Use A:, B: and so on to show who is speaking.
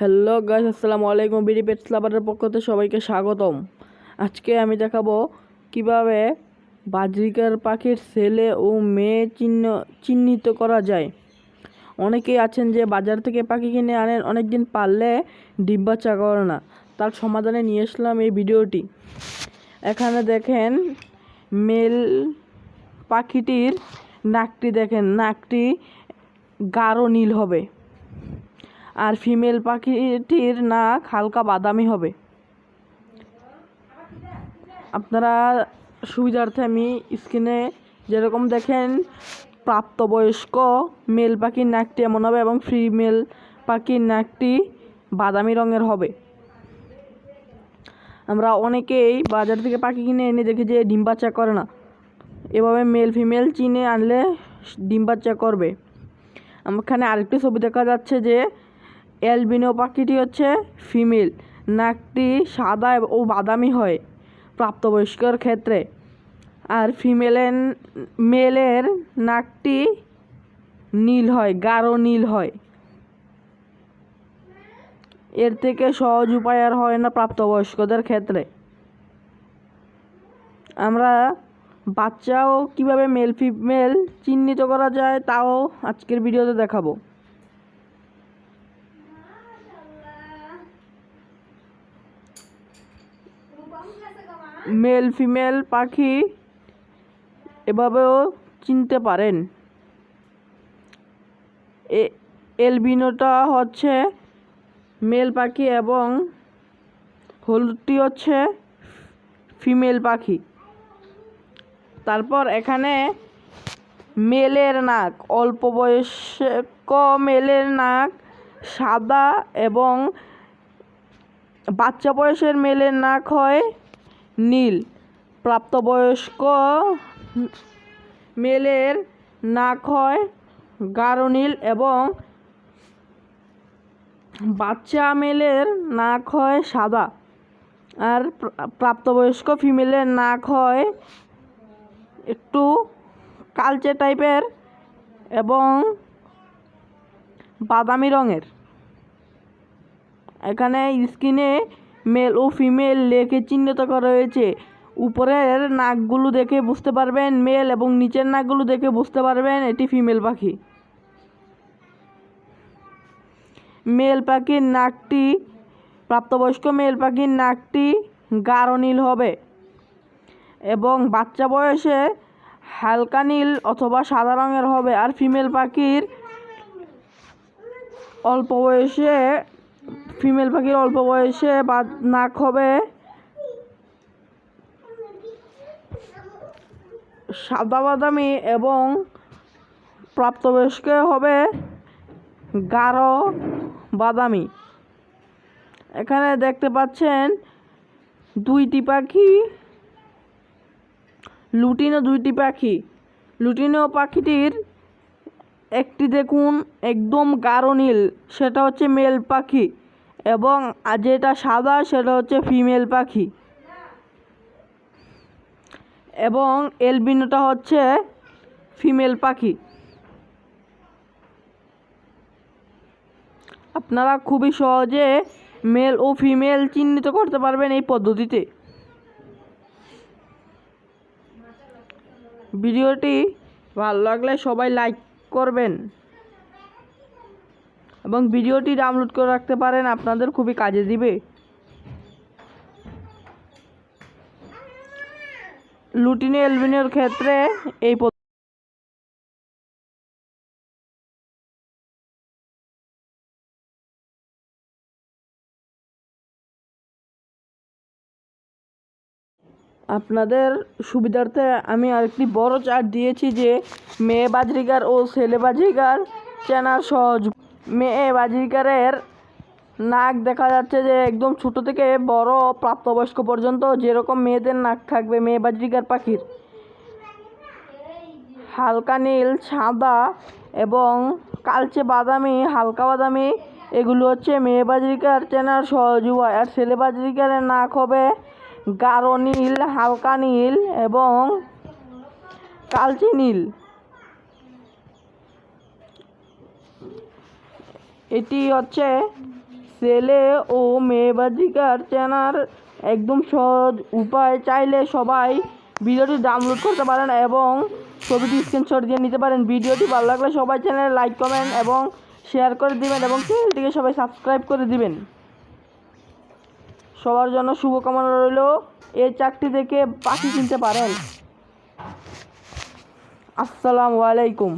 A: Hello guys আসসালামু আলাইকুম BD pets লাভারের পক্ষ থেকে সবাইকে স্বাগতম। আজকে আমি দেখাবো কীভাবে বাজরিকার পাখির ছেলে ও মেয়ে চিহ্ন, চিহ্নিত করা যায়। অনেকেই আছেন যে বাজার থেকে পাখি কিনে আনেন অনেক দিন পারলে বাচ্চা করে না। তার সমাধানে নিয়ে আসলাম এই ভিডিওটি। এখানে দেখেন মেল পাখিটির নাকটি দেখেন, নাকটি গাঢ় নীল হবে। আর ফিমেল পাখিটির নাক হালকা বাদামি হবে। আপনারা সুবিধার্থে আমি স্ক্রিনে যেরকম দেখেন, প্রাপ্তবয়স্ক মেল পাখির নাকটি এমন হবে এবং ফিমেল পাখির নাকটি বাদামি রঙের হবে। আমরা অনেকেই বাজার থেকে পাখি কিনে এনে দেখি যে ডিম বাচ্চা করে না। এভাবে মেল ফিমেল চিনে আনলে ডিম বাচ্চা করবে। এখানে আরেকটি ছবি দেখা যাচ্ছে যে অ্যালবিনো পাখিটি হচ্ছে ফিমেল। নাকটি সাদা ও বাদামি হয় প্রাপ্তবয়স্কর ক্ষেত্রে। আর ফিমেলের মেলের নাকটি নীল হয়, গাঢ় নীল হয়। এর থেকে সহজ উপায় আর হয় না প্রাপ্তবয়স্কদের ক্ষেত্রে। আমরা বাচ্চাও কীভাবে মেল ফিমেল চিহ্নিত করা যায় তাও আজকের ভিডিওতে দেখাবো। মেল, ফিমেল, পাখি এভাবেও চিনতে পারেন। এলবিনোটা হচ্ছে মেল পাখি এবং হলুদটি হচ্ছে ফিমেল পাখি। তারপর এখানে মেলের নাক, অল্প বয়স্ক মেলের নাক সাদা এবং বাচ্চা বয়সের মেলের নাক হয় নীল। প্রাপ্তবয়স্ক মেলের নাক হয় গাঢ় নীল এবং বাচ্চা মেলের নাক হয় সাদা। আর প্রাপ্তবয়স্ক ফিমেলের নাক হয় একটু কালচে টাইপের এবং বাদামি রঙের। এখানে স্ক্রিনে মেল ও ফিমেল লেখে চিহ্নিত করা রয়েছে উপরের নাকগুলো দেখে বুঝতে পারবেন মেল এবং নিচের নাকগুলো দেখে বুঝতে পারবেন এটি ফিমেল পাখি। মেল পাখির নাকটি, প্রাপ্তবয়স্ক মেল পাখির নাকটি গাঢ় নীল হবে এবং বাচ্চা বয়সে হালকা নীল অথবা সাদা রঙের হবে। আর ফিমেল পাখির অল্প বয়সে ফিমেল পাখির অল্প বয়সে বা নাক হবে। সাদা বাদামি এবং প্রাপ্তবয়স্ক হবে গাঢ় বাদামি। এখানে দেখতে পাচ্ছেন দুইটি পাখি, লুটিনো দুইটি পাখি। লুটিনো পাখিটির একটি দেখুন, একদম গাঢ় নীল, সেটা হচ্ছে মেল পাখি। এবং আর যেটা সাদা, সেটা হচ্ছে ফিমেল পাখি। এবং এলবিনোটা হচ্ছে ফিমেল পাখি। আপনারা খুবই সহজে মেল ও ফিমেল চিহ্নিত করতে পারবেন এই পদ্ধতিতে। ভিডিওটি ভালো লাগলে সবাই লাইক করবেন। এবং ভিডিওটি ডাউনলোড করে রাখতে পারেন, আপনাদের খুবই কাজে দিবে। লুটিনে এলবিনের ক্ষেত্রে এই আপনাদের সুবিধার্থে আমি আরেকটি বড় চার্ট দিয়েছি যে মেয়ে বাজরিকার ও ছেলে বাজরিকার চেনার সহজ। মেয়ে বাজরিকারের নাক দেখা যাচ্ছে যে একদম ছোট থেকে বড় প্রাপ্তবয়স্ক পর্যন্ত যেরকম মেয়েদের নাক থাকবে মেয়ে বাজরিকার পাখির। হালকা নীল, সাদা এবং কালচে বাদামি, হালকা বাদামি, এগুলো হচ্ছে মেয়ে বাজরিকার চেনার সহজ উপায়। আর ছেলে বাজরিকারের নাক হবে গাঢ় নীল, হালকা নীল এবং কালচে নীল। এটি হচ্ছে ছেলে ও মেয়ে বাজিকার চেনার একদম সহজ উপায়। চাইলে সবাই ভিডিওটি ডাউনলোড করতে পারেন এবং ছবিটি স্ক্রিনশট দিয়ে নিতে পারেন। ভিডিওটি ভালো লাগলে সবাই চ্যানেলে লাইক কমেন্ট এবং শেয়ার করে দিবেন এবং চ্যানেলটিকে সবাই সাবস্ক্রাইব করে দিবেন। সবার জন্য শুভকামনা রইল। এই চারটি থেকে পাখি কিনতে পারেন। আসসালামু আলাইকুম।